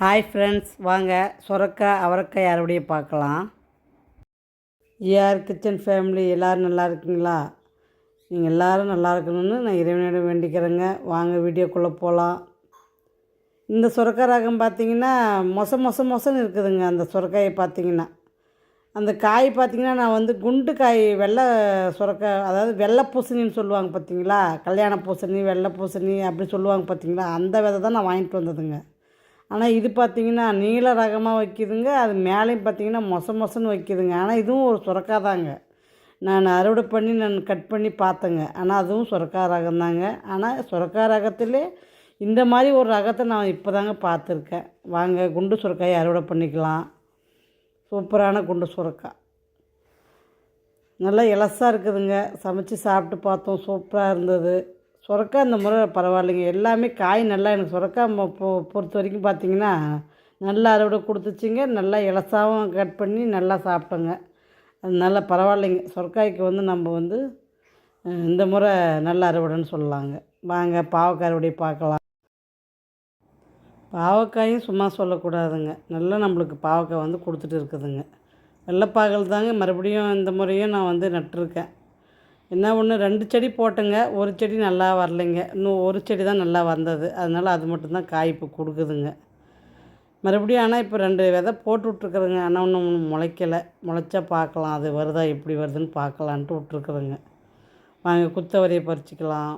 Hi friends வாங்க. சுரக்காய் அவரக்காய் அறுவடையை பார்க்கலாம். ஏஆர் கிச்சன் ஃபேமிலி எல்லோரும் நல்லா இருக்கீங்களா? நீங்கள் எல்லோரும் நல்லா இருக்கணும்னு நான் இறைவனிடம் வேண்டிக்கிறேங்க. வாங்க வீடியோக்குள்ளே போகலாம் இந்த சுரக்காய் ரகம் பார்த்தீங்கன்னா மொச மொச மொசன்னு இருக்குதுங்க. அந்த சுரக்காயை பார்த்தீங்கன்னா. அந்த காய் பார்த்தீங்கன்னா நான் வந்து குண்டு காய் வெள்ளை சுரக்காய் அதாவது வெள்ளை பூசணின்னு சொல்லுவாங்க பார்த்தீங்களா? கல்யாண பூசணி வெள்ளை பூசணி அப்படி சொல்லுவாங்க பார்த்தீங்களா? அந்த விதை தான் நான் வாங்கிட்டு வந்ததுங்க. ஆனால் இது பார்த்தீங்கன்னா நீல ரகமாக வைக்கிதுங்க. அது மேலேயும் பார்த்தீங்கன்னா மொச மொசன்னு வைக்கிதுங்க. ஆனால் இதுவும் ஒரு சுரக்காதாங்க. நான் அறுவடை பண்ணி நான் கட் பண்ணி பார்த்தேங்க. ஆனால் அதுவும் சுரக்கா ரகம் தாங்க. ஆனால் சுரக்கா ரகத்திலே இந்த மாதிரி ஒரு ரகத்தை நான் இப்போ தாங்க பார்த்துருக்கேன். வாங்க குண்டு சுரக்காயை அறுவடை பண்ணிக்கலாம். சூப்பரான குண்டு சுரக்காய் நல்லா இலசாக இருக்குதுங்க. சமைச்சு சாப்பிட்டு பார்த்தோம். சூப்பராக இருந்தது. சுரக்கா இந்த முறை பரவாயில்லைங்க. எல்லாமே காய் நல்லா எனக்கு சுரக்கா ம- பொ- பொறுத்த வரைக்கும் பார்த்தீங்கன்னா நல்லா அறுவடை கொடுத்துச்சிங்க. நல்லா இலசாவும் கட் பண்ணி நல்லா சாப்பிட்டோங்க. அது நல்லா பரவாயில்லைங்க. சொரக்காய்க்கு வந்து நம்ம வந்து இந்த முறை நல்ல அறுவடைன்னு சொல்லலாங்க. வாங்க பாவக்காய் அறுவடை பார்க்கலாம். பாவக்காயும் சும்மா சொல்லக்கூடாதுங்க. நல்லா நம்மளுக்கு பாவக்காய் வந்து கொடுத்துட்டு இருக்குதுங்க. வெள்ளைப்பாகல் தாங்க மறுபடியும் இந்த முறையும் நான் வந்து நட்டிருக்கேன். என்ன ஒன்று ரெண்டு செடி போட்டுங்க. ஒரு செடி நல்லா வரலைங்க. இன்னும் ஒரு செடி தான் நல்லா வந்தது. அதனால் அது மட்டும்தான் காய் இப்போ கொடுக்குதுங்க. மறுபடியும் ஆனால் இப்போ ரெண்டு விதை போட்டு விட்ருக்குறேங்க ஆனால் ஒன்றும் முளைக்கலை. முளைச்சா பார்க்கலாம். அது வருதா எப்படி வருதுன்னு பார்க்கலான்ட்டு விட்ருக்குறேங்க வாங்க குத்தவரையை பறிச்சிக்கலாம்.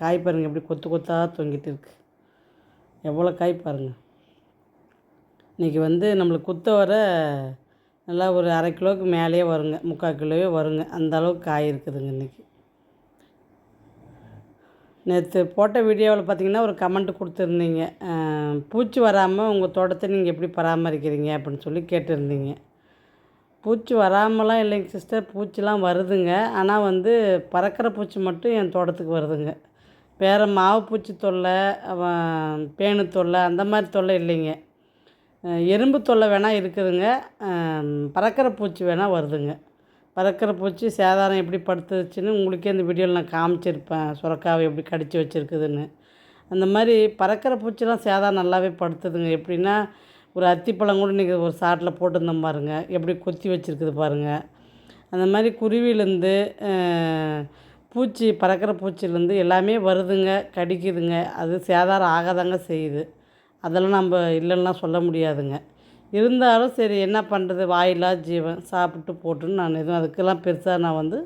காய் பாருங்க எப்படி கொத்து கொத்தாக தொங்கிட்டு இருக்கு. எவ்வளோ காய் பாருங்கள் இன்றைக்கி வந்து நம்மளுக்கு குத்த வர நல்லா ஒரு அரை கிலோவுக்கு மேலேயே வருங்க முக்கால் கிலோவே வருங்க. அந்த அளவுக்கு காய் இருக்குதுங்க இன்றைக்கி நேற்று போட்ட வீடியோவில் பார்த்தீங்கன்னா ஒரு கமெண்ட் கொடுத்துருந்தீங்க. பூச்சி வராமல் உங்கள் தோட்டத்தை நீங்கள் எப்படி பராமரிக்கிறீங்க அப்படின்னு சொல்லி கேட்டிருந்தீங்க. பூச்சி வராமலாம் இல்லைங்க சிஸ்டர் பூச்சிலாம் வருதுங்க. ஆனால் வந்து பறக்கிற பூச்சி மட்டும் என் தோட்டத்துக்கு வருதுங்க. வேறு மாவு பூச்சி தொல்லை பேனு தொல்லை அந்த மாதிரி தொல்லை இல்லைங்க. எறும்பு தொல்லை வேணால் இருக்குதுங்க. பறக்கிற பூச்சி வேணால் வருதுங்க. பறக்கிற பூச்சி சேதாரம் எப்படி படுத்துச்சுன்னு உங்களுக்கே இந்த வீடியோவில் நான் காமிச்சிருப்பேன். சுரக்காவை எப்படி கடிச்சு வச்சுருக்குதுன்னு. அந்த மாதிரி பறக்கிற பூச்சிலாம் சேதாரம் நல்லாவே படுத்துதுங்க. எப்படின்னா ஒரு அத்திப்பழம் கூட இன்றைக்கி ஒரு சாட்டில் போட்டிருந்தோம் பாருங்க. எப்படி கொத்தி வச்சுருக்குது பாருங்கள் அந்த மாதிரி குருவிலேருந்து பூச்சி பறக்கிற பூச்சிலேருந்து எல்லாமே வருதுங்க கடிக்குதுங்க. அது சேதாரம் ஆகாதாங்க செய்யுது. அதெல்லாம் நம்ம இல்லைன்னா சொல்ல முடியாதுங்க. இருந்தாலும் சரி என்ன பண்ணுறது வாயில்லா ஜீவன் சாப்பிட்டு போட்டுன்னு நான் எதுவும் அதுக்கெல்லாம் பெருசாக நான் வந்து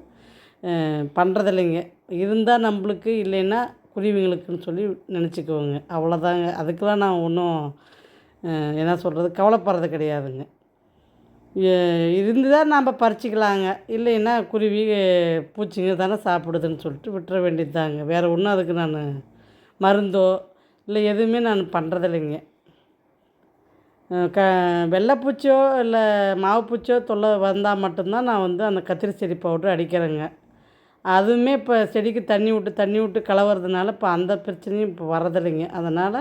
பண்ணுறதில்லைங்க இருந்தால் நம்மளுக்கு இல்லைன்னா குருவிங்களுக்குன்னு சொல்லி நினச்சிக்குவோங்க. அவ்வளோதாங்க அதுக்கெல்லாம் நான் ஒன்றும் என்ன சொல்கிறது கவலைப்படுறது கிடையாதுங்க. இருந்தால் நாம் பறிச்சிக்கலாங்க. இல்லைன்னா குருவி பூச்சிங்க தானே சாப்பிடுதுன்னு சொல்லிட்டு விட்டுற வேண்டியது தாங்க வேறு ஒன்றும் அதுக்கு நான் மருந்தோ இல்லை எதுவுமே நான் பண்ணுறதில்லைங்க க வெள்ளைப்பூச்சியோ இல்லை மாவுப்பூச்சியோ தொல்லை வந்தால் மட்டும்தான் நான் வந்து அந்த கத்திரி செடி பவுட்ரு அடிக்கிறேங்க. அதுவுமே இப்போ செடிக்கு தண்ணி விட்டு தண்ணி விட்டு கலவறதுனால இப்போ அந்த பிரச்சனையும் இப்போ வரதில்லைங்க. அதனால்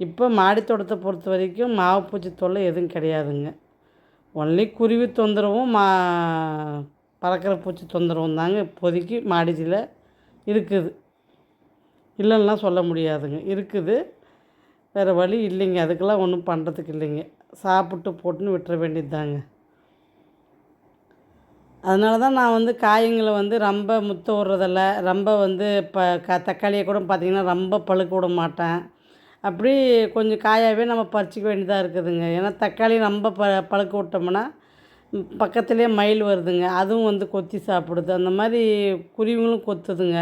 இப்போ மாடித்தோட்டத்தை பொறுத்த வரைக்கும் மாவுப்பூச்சி தொல்லை எதுவும் கிடையாதுங்க. ஒன்லி குருவி தொந்தரவும் மா பறக்கிற பூச்சி தொந்தரவும் தாங்க இப்போதைக்கு மாடியில் இருக்குது. இல்லைன்னா சொல்ல முடியாதுங்க. இருக்குது. வேறு வழி இல்லைங்க. அதுக்கெல்லாம் ஒன்றும் பண்ணுறதுக்கு இல்லைங்க. சாப்பிட்டு போட்டுன்னு விட்டுற வேண்டியது தாங்க அதனால தான் நான் வந்து காய்ங்களை வந்து ரொம்ப முத்த விட்றதில்ல. ரொம்ப வந்து இப்போ க தக்காளியை கூட பார்த்திங்கன்னா ரொம்ப பழுக்க விட மாட்டேன். அப்படி கொஞ்சம் காயாகவே நம்ம பறிச்சிக்க வேண்டியதாக இருக்குதுங்க. ஏன்னா தக்காளி ரொம்ப ப பழுக்க விட்டோம்னா பக்கத்துலேயே மயில் வருதுங்க. அதுவும் வந்து கொத்தி சாப்பிடுது. அந்த மாதிரி குருவிங்களும் கொத்துதுங்க.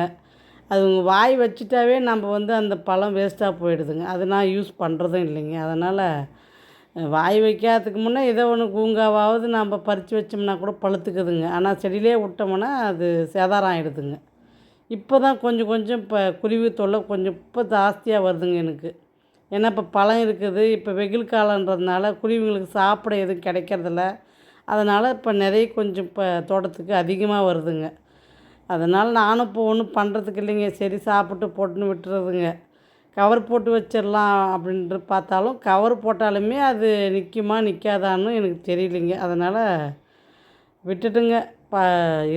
அதுங்க வாய் வச்சுட்டாவே நம்ம வந்து அந்த பழம் வேஸ்ட்டாக போயிடுதுங்க. அது நான் யூஸ் பண்ணுறதும் இல்லைங்க. அதனால் வாய் வைக்காததுக்கு முன்னே ஏதோ ஒன்று பூங்காவாவது நம்ம பறித்து வச்சோம்னா கூட பழுத்துக்குதுங்க. ஆனால் செடியிலே விட்டோம்னா அது சேதாரம் ஆகிடுதுங்க இப்போ தான் கொஞ்சம் கொஞ்சம் இப்போ குருவி தொல்லை கொஞ்சம் இப்போ ஜாஸ்தியாக வருதுங்க எனக்கு. ஏன்னா இப்போ பழம் இருக்குது. இப்போ வெயில் காலன்றதுனால குருவிங்களுக்கு சாப்பிட எதுவும் கிடைக்கிறதில்ல. அதனால் இப்போ நிறைய கொஞ்சம் இப்போ தோட்டத்துக்கு அதிகமாக வருதுங்க. அதனால் நானும் இப்போ ஒன்றும் பண்ணுறதுக்கு இல்லைங்க. சரி சாப்பிட்டு போட்டுன்னு விட்டுறதுங்க. கவர் போட்டு வச்சிடலாம் அப்படின்ட்டு பார்த்தாலும் கவர் போட்டாலுமே அது நிற்குமா நிற்காதான்னு எனக்கு தெரியலைங்க. அதனால் விட்டுட்டுங்க. ப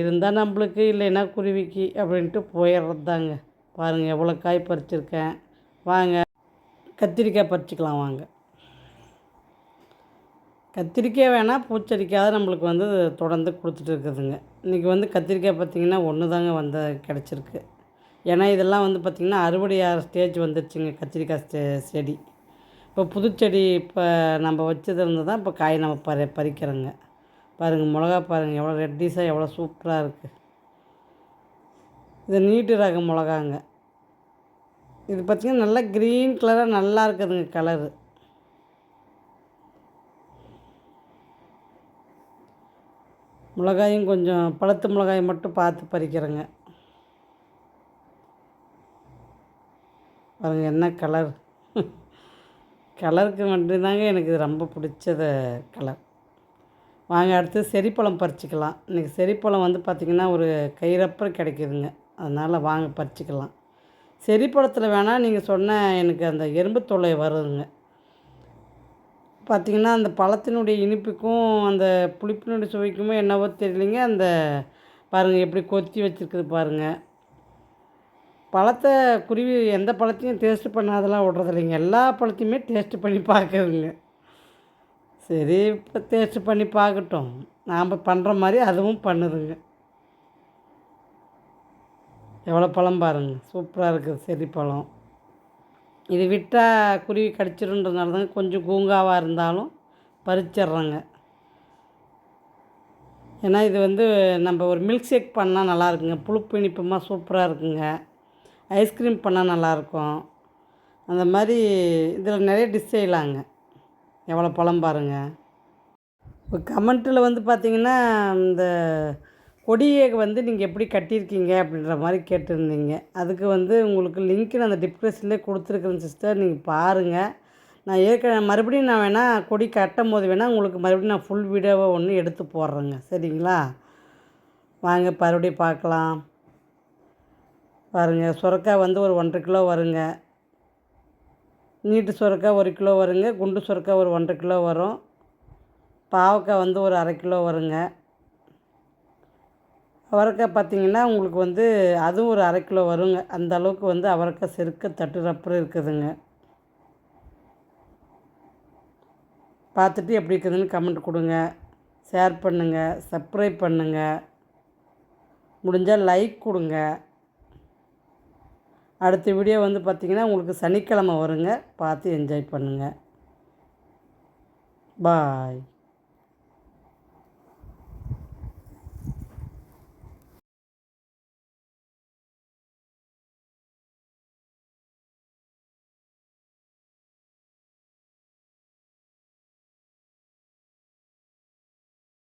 இருந்தால் நம்மளுக்கு இல்லைன்னா குருவிக்கு அப்படின்ட்டு போயிடுறது தாங்க பாருங்கள் எவ்வளோ காய் பறிச்சிருக்கேன். வாங்க கத்திரிக்காய் பறிச்சிக்கலாம் வாங்க. கத்திரிக்காய் வேணால் பூச்செடிக்காக நம்மளுக்கு வந்து தொடர்ந்து கொடுத்துட்டு இருக்குதுங்க. இன்றைக்கி வந்து கத்திரிக்காய் பார்த்திங்கன்னா ஒன்று தாங்க வந்து கிடச்சிருக்கு. ஏன்னா இதெல்லாம் வந்து பார்த்திங்கன்னா அறுவடையாகிற ஸ்டேஜ் வந்துருச்சுங்க கத்திரிக்காய் ஸ்டே செடி. இப்போ புதுச்செடி இப்போ நம்ம வச்சது இருந்து தான் இப்போ காய் நம்ம பறி பறிக்கிறோங்க. பாருங்கள் மிளகா பாருங்கள் எவ்வளோ ரெட்டிஸாக எவ்வளோ சூப்பராக இருக்குது இது நீட்டு ரக மிளகாங்க. இது பார்த்திங்கன்னா நல்லா க்ரீன் கலராக நல்லா இருக்குதுங்க கலரு மிளகாயும் கொஞ்சம் பழுத்த மிளகாயை மட்டும் பார்த்து பறிக்கிறேங்க. பாருங்கள் என்ன கலர் கலருக்கு மட்டும்தாங்க எனக்கு இது ரொம்ப பிடிச்சத கலர் வாங்க அடுத்து செரிப்பழம் பறிச்சிக்கலாம். இன்றைக்கி செரிப்பழம் வந்து பார்த்திங்கன்னா ஒரு கயிறப்பர் கிடைக்குதுங்க. அதனால் வாங்க பறிச்சிக்கலாம். செரிப்பழத்தில் வேணால் நீங்கள் சொன்ன எனக்கு அந்த எறும்பு தொல்லை வருதுங்க. பார்த்திங்கன்னா அந்த பழத்தினுடைய இனிப்புக்கும் அந்த புளிப்பினுடைய சுவைக்குமே என்னவோ தெரியலைங்க. அந்த பாருங்கள் எப்படி கொத்தி வச்சுருக்குது பாருங்கள் பழத்தை குருவி எந்த பழத்தையும் டேஸ்ட்டு பண்ணாதெல்லாம் விட்றதில்லைங்க. எல்லா பழத்தையுமே டேஸ்ட்டு பண்ணி பார்க்குதுங்க. சரி இப்போ டேஸ்ட்டு பண்ணி பார்க்கட்டும். நாம் பண்ணுற மாதிரி அதுவும் பண்ணுதுங்க. எவ்வளோ பழம் பாருங்கள் சூப்பராக இருக்குது செடி பழம் இது விட்டால் குருவி கடிச்சிருன்றதுனால தான் கொஞ்சம் கூங்காவாக இருந்தாலும் பறிச்சிட்றாங்க. ஏன்னா இது வந்து நம்ம ஒரு மில்க் ஷேக் பண்ணால் நல்லாயிருக்குங்க புழுப்பு இனிப்புமாக சூப்பராக இருக்குங்க. ஐஸ்கிரீம் பண்ணால் நல்லாயிருக்கும் அந்த மாதிரி இதில் நிறைய டிஷ் செய்யலாங்க. எவ்வளோ பழம் பாருங்கள் இப்போ கமெண்ட்டில் வந்து பார்த்திங்கன்னா இந்த கொடியை வந்து நீங்கள் எப்படி கட்டியிருக்கீங்க அப்படின்ற மாதிரி கேட்டிருந்தீங்க. அதுக்கு வந்து உங்களுக்கு லிங்க் நான் அந்த டிஸ்கிரிப்ஷன்லேயே கொடுத்துருக்குறேன் சிஸ்டர். நீங்கள் பாருங்கள் நான் ஏற்கனவே மறுபடியும் நான் வேணால் கொடி கட்டும் போது வேணால் உங்களுக்கு மறுபடியும் நான் ஃபுல் வீடியோவை ஒன்று எடுத்து போடுறேங்க. சரிங்களா? வாங்க மறுபடியும் பார்க்கலாம். பாருங்கள் சுரக்காய் வந்து ஒரு ஒன்றரை கிலோ வருங்க. நீட்டு சுரக்காய் ஒரு கிலோ வருங்க. குண்டு சுரக்காய் ஒரு ஒன்றரை கிலோ வரும். பாவக்காய் வந்து ஒரு அரை கிலோ வருங்க. அவரைக்காய் பார்த்திங்கன்னா உங்களுக்கு வந்து அதுவும் ஒரு அரை கிலோ வருங்க. அந்த அளவுக்கு வந்து அவரைக்காய் செருக்க தட்டுறப்புறம் இருக்குதுங்க. பார்த்துட்டு எப்படி இருக்குதுன்னு கமெண்ட் கொடுங்க. ஷேர் பண்ணுங்கள் சப்ஸ்கிரைப் பண்ணுங்கள் முடிஞ்சால் லைக் கொடுங்க. அடுத்த வீடியோ வந்து பார்த்திங்கன்னா உங்களுக்கு சனிக்கிழமை வருங்க. பார்த்து என்ஜாய் பண்ணுங்கள் பாய்